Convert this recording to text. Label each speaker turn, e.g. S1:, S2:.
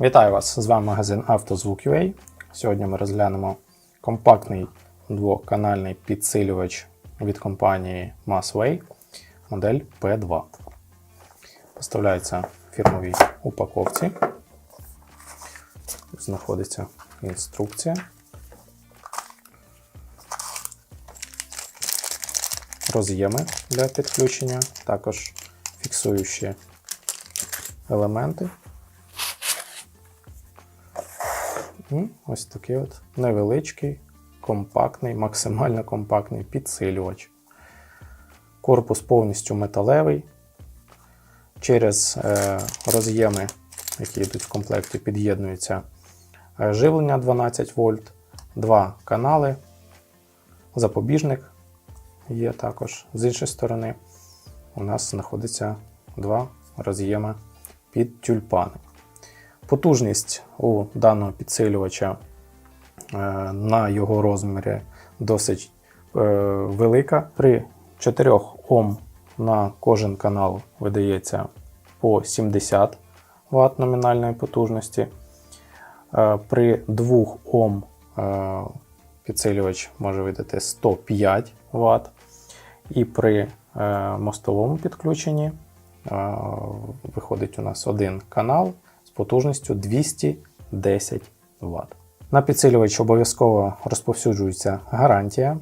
S1: Вітаю вас! З вами магазин «Автозвук.UA». Сьогодні ми розглянемо компактний двоканальний підсилювач від компанії Massway модель P2. Поставляється в фірмовій упаковці. Знаходиться інструкція. Роз'єми для підключення, також фіксуючі елементи. Ось такий от невеличкий, компактний, максимально компактний підсилювач. Корпус повністю металевий. Через е, роз'єми, які йдуть в комплекті, під'єднується е, живлення 12 вольт, два канали, запобіжник є також. З іншої сторони, у нас знаходиться два роз'єми під тюльпани. Потужність у даного підсилювача е, на його розмірі досить е, велика. При 4 Ом на кожен канал видається по 70 Вт номінальної потужності. Е, При 2 Ом підсилювач може видати 105 Вт. І при мостовому підключенні виходить у нас один канал потужністю 210 Вт. На підсилювач обов'язково розповсюджується гарантія